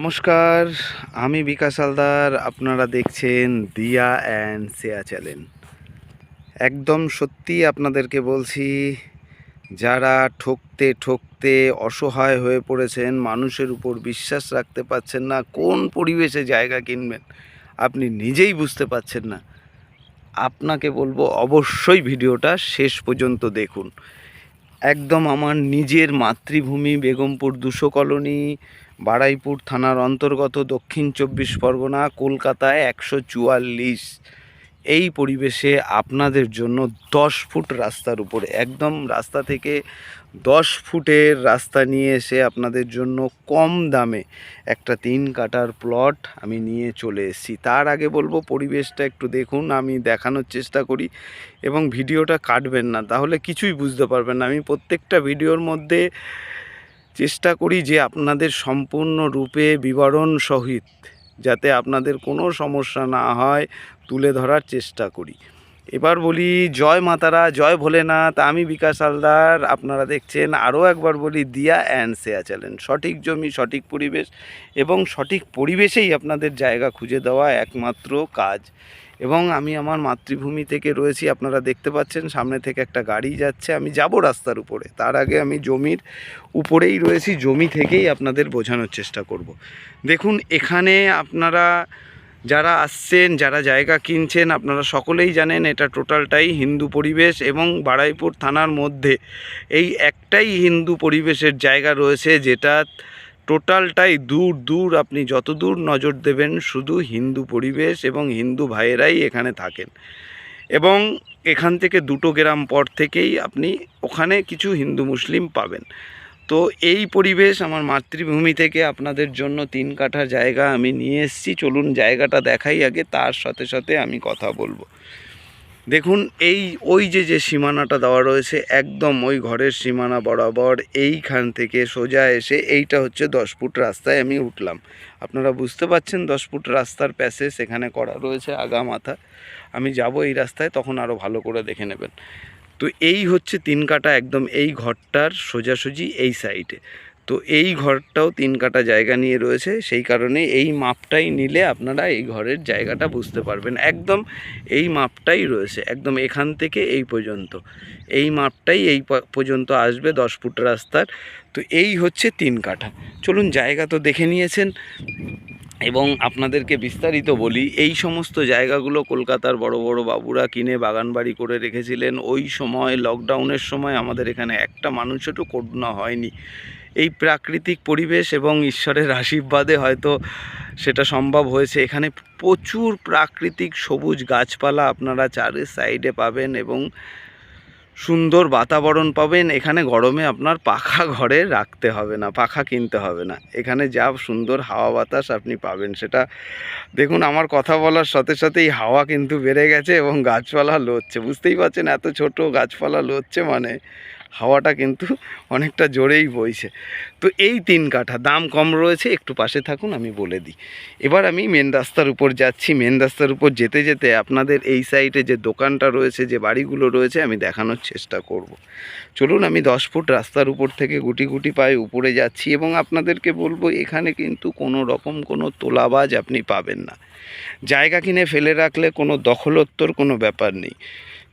নমস্কার, আমি বিকাশ হালদার, আপনারা দেখছেন দিয়া অ্যান্ড সেয়া চ্যানেল। একদম সত্যি আপনাদেরকে বলছি, যারা ঠকতে ঠকতে অসহায় হয়ে পড়েছেন, মানুষের উপর বিশ্বাস রাখতে পারছেন না, কোন পরিবেশে জায়গা কিনবেন, আপনি নিজেই বুঝতে পারছেন না। আপনাকে বলব, অবশ্যই ভিডিওটা শেষ পর্যন্ত দেখুন। একদম আমার নিজের মাতৃভূমি, বেগমপুর দুশো কলোনি বাড়াইপুর থানার অন্তর্গত দক্ষিণ চব্বিশ পরগনা, কলকাতায় একশো চুয়াল্লিশ। এই পরিবেশে আপনাদের জন্য দশ ফুট রাস্তার উপরে, একদম রাস্তা থেকে দশ ফুটের রাস্তা নিয়ে এসে আপনাদের জন্য কম দামে একটা তিন কাটার প্লট আমি নিয়ে চলে এসেছি। তার আগে বলব, পরিবেশটা একটু দেখুন, আমি দেখানোর চেষ্টা করি এবং ভিডিওটা কাটবেন না, তাহলে কিছুই বুঝতে পারবেন না। আমি প্রত্যেকটা ভিডিওর মধ্যে চেষ্টা করি যে আপনাদের সম্পূর্ণ রূপে বিবরণ সহিত যাতে আপনাদের কোনো সমস্যা না হয়, তুলে ধরার চেষ্টা করি। এবার বলি, জয় মাতারা, জয় ভোলেনাথ, আমি বিকাশ হালদার। আপনারা দেখছেন আরও একবার বলি, দিয়া অ্যান্ড সেয়া চ্যানেল। সঠিক জমি, সঠিক পরিবেশ এবং সঠিক পরিবেশেই আপনাদের জায়গা খুঁজে দেওয়া একমাত্র কাজ। এবং আমি আমার মাতৃভূমি থেকে রয়েছি, আপনারা দেখতে পাচ্ছেন, সামনে থেকে একটা গাড়ি যাচ্ছে, আমি যাব রাস্তার উপরে। তার আগে আমি জমির উপরেই রয়েছি, জমি থেকেই আপনাদের বোঝানোর চেষ্টা করব। দেখুন, এখানে আপনারা যারা আসছেন, যারা জায়গা কিনছেন, আপনারা সকলেই জানেন এটা টোটালটাই হিন্দু পরিবেশ এবং বাড়াইপুর থানার মধ্যে। এই একটাই হিন্দু পরিবেশের জায়গা রয়েছে যেটা টোটালটাই দূর দূর আপনি যত দূর নজর দেবেন শুধু হিন্দু পরিবেশ এবং হিন্দু ভাইয়েরাই এখানে থাকেন। এবং এখান থেকে দুটো গ্রাম পর থেকেই আপনি ওখানে কিছু হিন্দু মুসলিম পাবেন। তো এই পরিবেশ আমার মাতৃভূমি থেকে আপনাদের জন্য তিন কাঠা জায়গা আমি নিয়ে এসেছি। চলুন জায়গাটা দেখাই আগে, তার সাথে সাথে আমি কথা বলব। দেখুন, এই, ওই যে যে সীমানাটা দেওয়া রয়েছে, একদম ওই ঘরের সীমানা বরাবর এইখান থেকে সোজা এসে এইটা হচ্ছে দশ ফুট রাস্তায় আমি উঠলাম। আপনারা বুঝতে পাচ্ছেন, দশ ফুট রাস্তার প্যাসে সেখানে করা রয়েছে আগা মাথা। আমি যাব এই রাস্তায়, তখন আরও ভালো করে দেখে নেবেন। তো এই হচ্ছে তিন কাটা একদম এই ঘরটার সোজাসুজি এই সাইডে। তো এই ঘরটাও তিন কাটা জায়গা নিয়ে রয়েছে, সেই কারণে এই মাপটাই নিলে আপনারা এই ঘরের জায়গাটা বুঝতে পারবেন। একদম এই মাপটাই রয়েছে, একদম এখান থেকে এই পর্যন্ত। এই মাপটাই এই পর্যন্ত আসবে দশ ফুট রাস্তার। তো এই হচ্ছে তিন কাঠা। চলুন জায়গা তো দেখে নিয়েছেন। এবং আপনাদেরকে বিস্তারিত বলি, এই সমস্ত জায়গাগুলো কলকাতার বড় বড় বাবুরা কিনে বাগানবাড়ি করে রেখেছিলেন। ওই সময় লকডাউনের সময় আমাদের এখানে একটা মানুষেরও করোনা হয়নি। এই প্রাকৃতিক পরিবেশ এবং ঈশ্বরের আশীর্বাদে হয়তো সেটা সম্ভব হয়েছে। এখানে প্রচুর প্রাকৃতিক সবুজ গাছপালা আপনারা চারি সাইডে পাবেন এবং সুন্দর বাতাবরণ পাবেন। এখানে গরমে আপনার পাখা ঘরে রাখতে হবে না, পাখা কিনতে হবে না। এখানে যা সুন্দর হাওয়া বাতাস আপনি পাবেন, সেটা দেখুন আমার কথা বলার সাথে সাথেই হাওয়া কিন্তু বেড়ে গেছে এবং গাছপালা লড়ছে বুঝতেই পারছেন এত ছোট গাছপালা লড়ছে মানে হাওয়াটা কিন্তু অনেকটা জোরেই বইছে। তো এই তিন কাঠা, দাম কম রয়েছে, একটু পাশে থাকুন, আমি বলে দিই। এবার আমি মেন রাস্তার উপর যাচ্ছি মেন রাস্তার উপর যেতে যেতে আপনাদের এই সাইডে যে দোকানটা রয়েছে, যে বাড়িগুলো রয়েছে, আমি দেখানোর চেষ্টা করব। চলুন, আমি দশ ফুট রাস্তার উপর থেকে গুটি গুটি পায়ে উপরে যাচ্ছি এবং আপনাদেরকে বলব, এখানে কিন্তু কোনো রকম কোনো তোলাবাজ আপনি পাবেন না। জায়গা কিনে ফেলে রাখলে কোনো দখলোত্তর কোনো ব্যাপার নেই।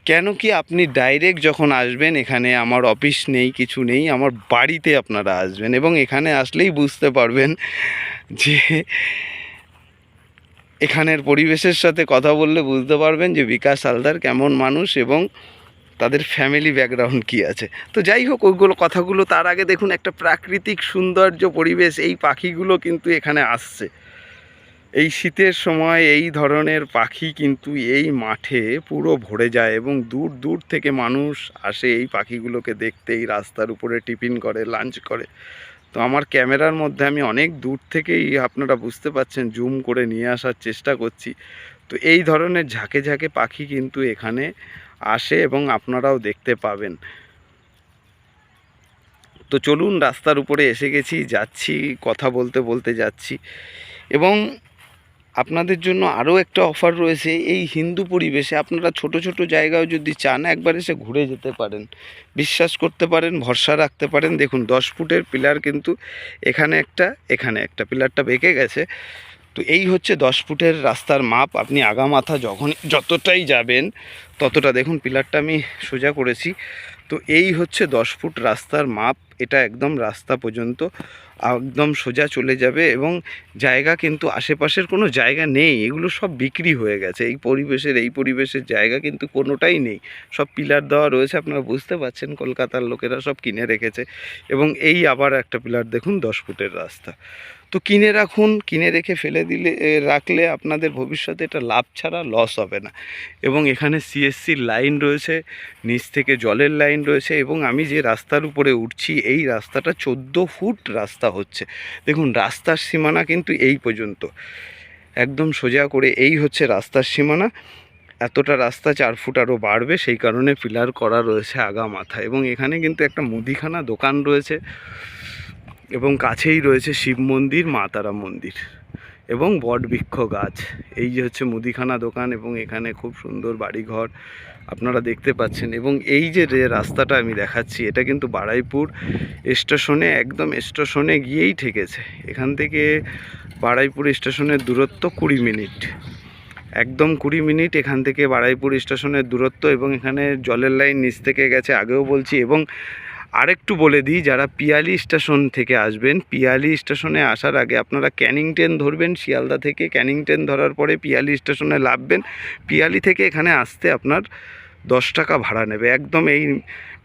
কেন কি আপনি ডাইরেক্ট যখন আসবেন, এখানে আমার অফিস নেই, কিছু নেই, আমার বাড়িতে আপনারা আসবেন এবং এখানে আসলেই বুঝতে পারবেন যে এখানের পরিবেশের সাথে কথা বললে বুঝতে পারবেন যে বিকাশ হালদার কেমন মানুষ এবং তাদের ফ্যামিলি ব্যাকগ্রাউন্ড কী আছে। তো যাই হোক, ওইগুলো কথাগুলো তার আগে দেখুন, একটা প্রাকৃতিক সৌন্দর্য পরিবেশ এই পাখিগুলো কিন্তু এখানে আসছে। এই শীতের সময় এই ধরনের পাখি কিন্তু এই মাঠে পুরো ভরে যায় এবং দূর দূর থেকে মানুষ আসে এই পাখিগুলোকে দেখতে, এই রাস্তার উপরে টিফিন করে, লাঞ্চ করে। তো আমার ক্যামেরার মধ্যে আমি অনেক দূর থেকেই আপনারা বুঝতে পাচ্ছেন, জুম করে নিয়ে আসার চেষ্টা করছি। তো এই ধরনের ঝাঁকে ঝাঁকে পাখি কিন্তু এখানে আসে এবং আপনারাও দেখতে পাবেন। তো চলুন রাস্তার উপরে এসে গেছি, যাচ্ছি, কথা বলতে বলতে যাচ্ছি। এবং আপনাদের জন্য আরও একটা অফার রয়েছে এই হিন্দু পরিবেশে। আপনারা ছোট ছোট জায়গাও যদি চান, একবার এসে ঘুরে যেতে পারেন। বিশ্বাস করতে পারেন, ভরসা রাখতে পারেন। দেখুন, দশ ফুটের পিলার কিন্তু এখানে একটা এখানে একটা পিলারটা বেঁকে গেছে। তো এই হচ্ছে দশ ফুটের রাস্তার মাপ। আপনি আগামাথা যখন, যতটাই যাবেন, ততটা দেখুন, পিলারটা আমি সোজা করেছি। তো এই হচ্ছে দশ ফুট রাস্তার মাপ। এটা একদম রাস্তা পর্যন্ত একদম সোজা চলে যাবে এবং জায়গা কিন্তু আশেপাশের কোনো জায়গা নেই। এগুলো সব বিক্রি হয়ে গেছে। এই পরিবেশের এই পরিবেশের জায়গা কিন্তু কোনোটাই নেই। সব পিলার দেওয়া রয়েছে, আপনারা বুঝতে পারছেন। কলকাতার লোকেরা সব কিনে রেখেছে এবং এই আবার একটা পিলার, দেখুন, দশ ফুটের রাস্তা। তো কিনে রাখুন, কিনে রেখে ফেলে দিলে রাখলে আপনাদের ভবিষ্যতে এটা লাভ ছাড়া লস হবে না। এবং এখানে সিএসসির লাইন রয়েছে, নিচ থেকে জলের লাইন রয়েছে এবং আমি যে রাস্তার উপরে উঠছি, এই রাস্তাটা চোদ্দ ফুট রাস্তা হচ্ছে। দেখুন, রাস্তার সীমানা কিন্তু এই পর্যন্ত। একদম সোজা করে এই হচ্ছে রাস্তার সীমানা। এতটা রাস্তা চার ফুট আরও বাড়বে, সেই কারণে পিলার করা রয়েছে আগা মাথা এবং এখানে কিন্তু একটা মুদিখানা দোকান রয়েছে। এবং কাছেই রয়েছে শিব মন্দির, মা তারা মন্দির এবং বটবৃক্ষ গাছ। এই যে হচ্ছে মুদিখানা দোকান এবং এখানে খুব সুন্দর বাড়িঘর আপনারা দেখতে পাচ্ছেন এবং এই যে রাস্তাটা আমি দেখাচ্ছি, এটা কিন্তু বাড়াইপুর স্টেশনে, একদম স্টেশনে গিয়েই ঠেকেছে। এখান থেকে বাড়াইপুর স্টেশনের দূরত্ব কুড়ি মিনিট। একদম কুড়ি মিনিট এখান থেকে বাড়াইপুর স্টেশনের দূরত্ব এবং এখানে জলের লাইন নিচ থেকে গেছে আগেও বলছি এবং আরেকটু বলে দিই, যারা পিয়ালি স্টেশন থেকে আসবেন, পিয়ালি স্টেশনে আসার আগে আপনারা ক্যানিং ট্রেন ধরবেন, শিয়ালদা থেকে ক্যানিং ট্রেন ধরার পরে পিয়ালি স্টেশনে লাভবেন পিয়ালি থেকে এখানে আসতে আপনার দশ টাকা ভাড়া নেবে। একদম এই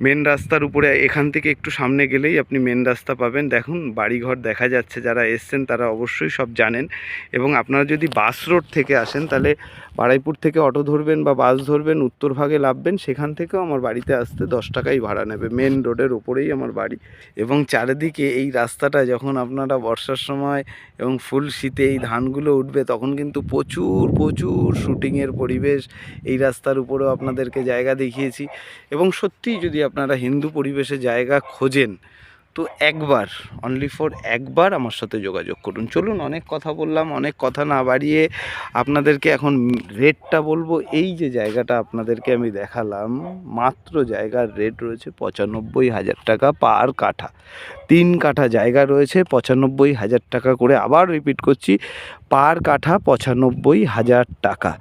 মেন রাস্তার উপরে এখান থেকে একটু সামনে গেলেই আপনি মেন রাস্তা পাবেন। দেখুন, বাড়িঘর দেখা যাচ্ছে, যারা এসছেন তারা অবশ্যই সব জানেন। এবং আপনারা যদি বাস রোড থেকে আসেন, তাহলে বাড়াইপুর থেকে অটো ধরবেন বা বাস ধরবেন, উত্তর ভাগে লাভবেন, সেখান থেকেও আমার বাড়িতে আসতে দশ টাকাই ভাড়া নেবে। মেন রোডের ওপরেই আমার বাড়ি। এবং চারিদিকে এই রাস্তাটা যখন আপনারা বর্ষার সময় এবং ফুল শীতে এই ধানগুলো উঠবে, তখন কিন্তু প্রচুর প্রচুর শুটিংয়ের পরিবেশ এই রাস্তার উপরেও আপনাদেরকে জায়গা দেখিয়েছি। এবং সত্যিই যদি আপনারা হিন্দু পরিবেশে জায়গা খোঁজেন, তো একবার অনলি ফর একবার আমার সাথে যোগাযোগ করুন। চলুন, অনেক কথা বললাম, অনেক কথা না বাড়িয়ে আপনাদেরকে এখন রেটটা বলব। এই যে জায়গাটা আপনাদেরকে আমি দেখালাম, মাত্র জায়গার রেট রয়েছে পঁচানব্বই হাজার টাকা পার কাঠা। তিন কাঠা জায়গা রয়েছে, পঁচানব্বই হাজার টাকা করে আবার রিপিট করছি, পার কাঠা পঁচানব্বই হাজার টাকা।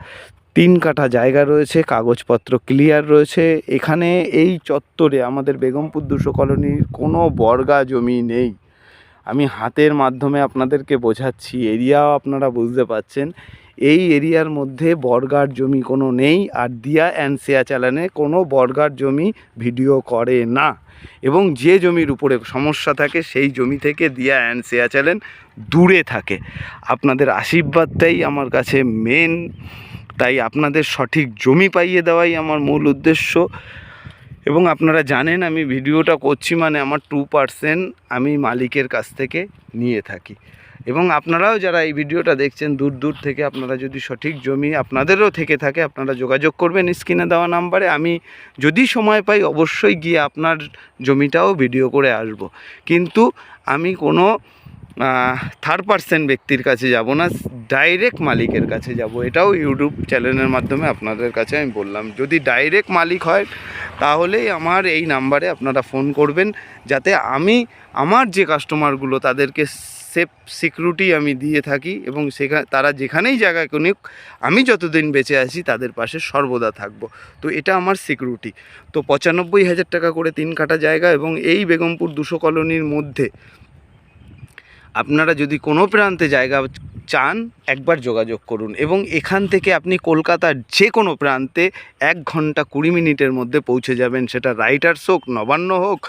তিন কাঠা জায়গা রয়েছে, কাগজপত্র ক্লিয়ার রয়েছে। এখানে এই চত্বরে আমাদের বেগমপুর দুশো কলোনির কোনো বর্গা জমি নেই। আমি হাতের মাধ্যমে আপনাদেরকে বোঝাচ্ছি, এরিয়াও আপনারা বুঝতে পাচ্ছেন। এই এরিয়ার মধ্যে বর্গার জমি কোনো নেই আর দিয়া অ্যান্ড শেয়া চ্যানেলে কোনো বর্গার জমি ভিডিও করে না। এবং যে জমির উপরে সমস্যা থাকে, সেই জমি থেকে দিয়া অ্যান্ড শেয়া চ্যানেল দূরে থাকে। আপনাদের আশীর্বাদটাই আমার কাছে মেন তাই আপনাদের সঠিক জমি পাইয়ে দেওয়াই আমার মূল উদ্দেশ্য। এবং আপনারা জানেন আমি ভিডিওটা করছি মানে আমার টু পার্সেন্ট আমি মালিকের কাছ থেকে নিয়ে থাকি। এবং আপনারাও যারা এই ভিডিওটা দেখছেন দূর দূর থেকে আপনারা যদি সঠিক জমি আপনাদেরও থেকে থাকে আপনারা যোগাযোগ করবেন স্ক্রিনে দেওয়া নাম্বারে। আমি যদি সময় পাই অবশ্যই গিয়ে আপনার জমিটাও ভিডিও করে আসব। কিন্তু আমি কোনো থার্ড পার্সেন্ট ব্যক্তির কাছে যাব না ডাইরেক্ট মালিকের কাছে যাব। এটাও ইউটিউব চ্যানেলের মাধ্যমে আপনাদের কাছে আমি বললাম। যদি ডাইরেক্ট মালিক হয়, তাহলেই আমার এই নাম্বারে আপনারা ফোন করবেন, যাতে আমি আমার যে কাস্টমারগুলো তাদেরকে সেফ সিকিউরিটি আমি দিয়ে থাকি এবং সেখানে তারা যেখানেই জায়গায় কিনুক, আমি যতদিন বেঁচে আছি, তাদের পাশে সর্বদা থাকব। তো এটা আমার সিকিউরিটি তো পঁচানব্বই হাজার টাকা করে তিন কাটা জায়গা এবং এই বেগমপুর দুশো কলোনির মধ্যে আপনারা যদি কোনো প্রান্তে জায়গা চান, একবার যোগাযোগ করুন এবং এখান থেকে আপনি কলকাতার যে কোনো প্রান্তে এক ঘণ্টা কুড়ি মিনিটের মধ্যে পৌঁছে যাবেন। সেটা রাইটার্স হোক, নবান্ন হোক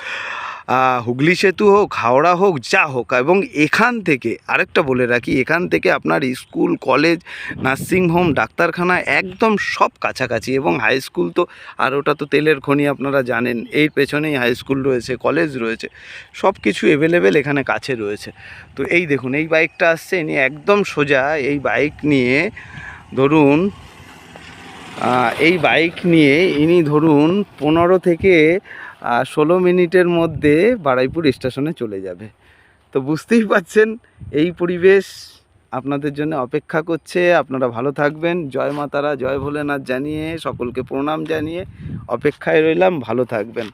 হুগলি সেতু হোক, হাওড়া হোক, যা হোক, এবং এখান থেকে আরেকটা বলে রাখি, এখান থেকে আপনার স্কুল, কলেজ নার্সিংহোম ডাক্তারখানা একদম সব কাছাকাছি, এবং হাই স্কুল তো, আর ওটা তো তেলের খনি আপনারা জানেন, এর পেছনেই হাই স্কুল রয়েছে, কলেজ রয়েছে, সব কিছু অ্যাভেলেবেল এখানে কাছে রয়েছে। তো এই দেখুন, এই বাইকটা আসছে ইনি একদম সোজা এই বাইক নিয়ে ধরুন এই বাইক নিয়ে ইনি ধরুন পনেরো থেকে ষোলো মিনিটের মধ্যে বারাইপুর স্টেশনে চলে যাবে। তো বুঝতেই পাচ্ছেন এই পরিবেশ আপনাদের জন্য অপেক্ষা করছে। আপনারা ভালো থাকবেন। জয় মাতারা, জয় ভোলেনাথ জানিয়ে, সকলকে প্রণাম জানিয়ে অপেক্ষায় রইলাম। ভালো থাকবেন।